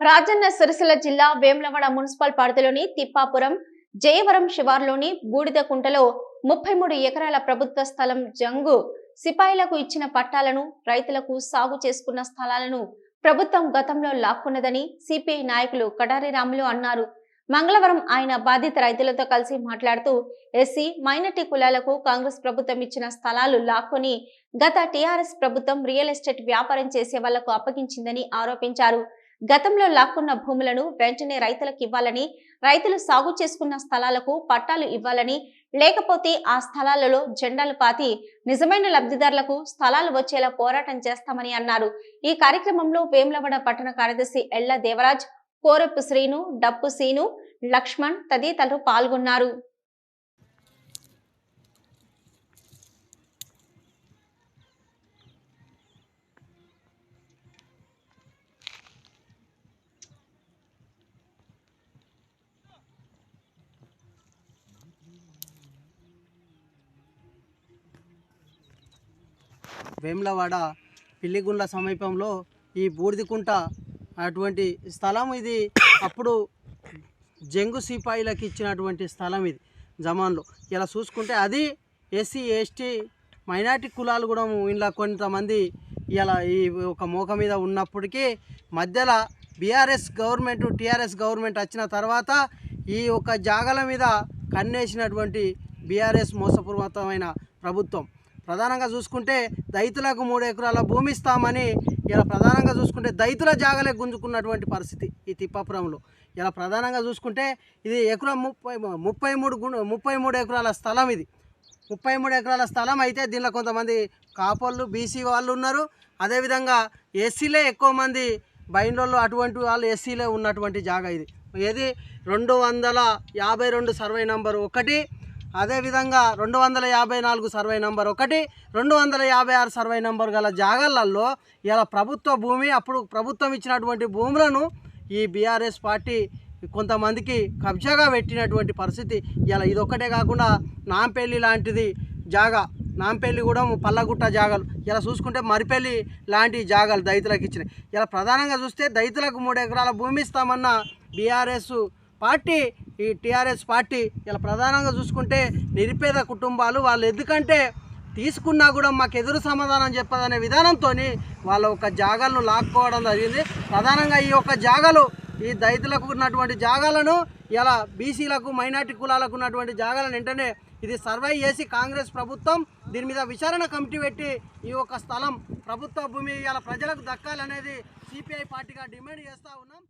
రాజన్న సిరిసిల్ల జిల్లా వేములవాడ మున్సిపల్ పరిధిలోని తిప్పాపురం జయవరం శివార్లోని బూడిదకుంటలో ముప్పై మూడు ఎకరాల ప్రభుత్వ స్థలం జంగు సిపాయిలకు ఇచ్చిన పట్టాలను రైతులకు సాగు చేసుకున్న స్థలాలను ప్రభుత్వం గతంలో లాక్కున్నదని సిపిఐ నాయకులు కటారి రాములు అన్నారు. మంగళవారం ఆయన బాధిత రైతులతో కలిసి మాట్లాడుతూ ఎస్సీ మైనార్టీ కులాలకు కాంగ్రెస్ ప్రభుత్వం ఇచ్చిన స్థలాలు లాక్కొని గత టీఆర్ఎస్ ప్రభుత్వం రియల్ ఎస్టేట్ వ్యాపారం చేసే వాళ్ళకు అప్పగించిందని ఆరోపించారు. గతంలో లాక్కున్న భూములను వెంటనే రైతులకు ఇవ్వాలని రైతులు సాగు చేసుకున్న స్థలాలకు పట్టాలు ఇవ్వాలని లేకపోతే ఆ స్థలాలలో జెండాలు పాతి నిజమైన లబ్ధిదారులకు స్థలాలు వచ్చేలా పోరాటం చేస్తామని అన్నారు. ఈ కార్యక్రమంలో వేములవాడ పట్టణ కార్యదర్శి ఎళ్ళ దేవరాజ్ కోరపు శ్రీను డప్పు సీను లక్ష్మణ్ తదితరులు పాల్గొన్నారు. వేములవాడ పిల్లిగుండ్ల సమీపంలో ఈ బూడిదికుంట అటువంటి స్థలం ఇది. అప్పుడు జంగు సిపాయిలకు ఇచ్చినటువంటి స్థలం ఇది జమాన్లో. ఇలా చూసుకుంటే అది ఎస్సీ ఎస్టీ మైనార్టీ కులాలు కూడా ఇలా కొంతమంది ఇలా ఈ ఒక మోక మీద ఉన్నప్పటికీ మధ్యలో బీఆర్ఎస్ గవర్నమెంట్ టీఆర్ఎస్ గవర్నమెంట్ వచ్చిన తర్వాత ఈ ఒక జాగల మీద కన్నేసినటువంటి బీఆర్ఎస్ మోసపూర్వతమైన ప్రభుత్వం. ప్రధానంగా చూసుకుంటే దళితులకు మూడు ఎకరాల భూమి ఇస్తామని ఇలా ప్రధానంగా చూసుకుంటే దళితుల జాగలే గుంజుకున్నటువంటి పరిస్థితి ఈ తిప్పాపురంలో. ఇలా ప్రధానంగా చూసుకుంటే ఇది ఎకరం ముప్పై ముప్పై మూడు గుం ముప్పై మూడు ఎకరాల స్థలం ఇది. ముప్పై మూడు ఎకరాల స్థలం అయితే దీనిలో కొంతమంది కాపోళ్ళు బీసీ వాళ్ళు ఉన్నారు. అదేవిధంగా ఎస్సీలే ఎక్కువ మంది బైండ్రోళ్ళు అటువంటి వాళ్ళు ఎస్సీలే ఉన్నటువంటి జాగా ఇది. ఏది? రెండు వందల యాభై రెండు సర్వే నంబర్ ఒకటి. అదేవిధంగా రెండు వందల యాభై నాలుగు సర్వే నంబర్ ఒకటి రెండు వందల యాభై ఆరు సర్వే నంబర్ గల జాగాలలో ఇలా ప్రభుత్వ భూమి అప్పుడు ప్రభుత్వం ఇచ్చినటువంటి భూములను ఈ బీఆర్ఎస్ పార్టీ కొంతమందికి కబ్జాగా పెట్టినటువంటి పరిస్థితి. ఇలా ఇదొక్కటే కాకుండా నాంపల్లి లాంటిది జాగా నాంపల్లి కూడా పల్లగుట్ట జాగాలు ఇలా చూసుకుంటే మరిపల్లి లాంటి జాగాలు దళితులకు ఇచ్చినాయి. ఇలా ప్రధానంగా చూస్తే దళితులకు మూడు ఎకరాల భూమి ఇస్తామన్న బీఆర్ఎస్ పార్టీ ఈ టీఆర్ఎస్ పార్టీ ఇలా ప్రధానంగా చూసుకుంటే నిరుపేద కుటుంబాలు వాళ్ళు ఎందుకంటే తీసుకున్నా కూడా మాకు ఎదురు సమాధానం చెప్పదనే విధానంతో వాళ్ళ ఒక జాగాలను లాక్కోవడం జరిగింది. ప్రధానంగా ఈ యొక్క జాగాలు ఈ దళితులకు ఉన్నటువంటి జాగాలను ఇలా బీసీలకు మైనార్టీ కులాలకు ఉన్నటువంటి జాగాలను వెంటనే ఇది సర్వే చేసి కాంగ్రెస్ ప్రభుత్వం దీని మీద విచారణ కమిటీ పెట్టి ఈ యొక్క స్థలం ప్రభుత్వ భూమి ఇలా ప్రజలకు దక్కాలనేది సిపిఐ పార్టీగా డిమాండ్ చేస్తూ ఉన్నాం.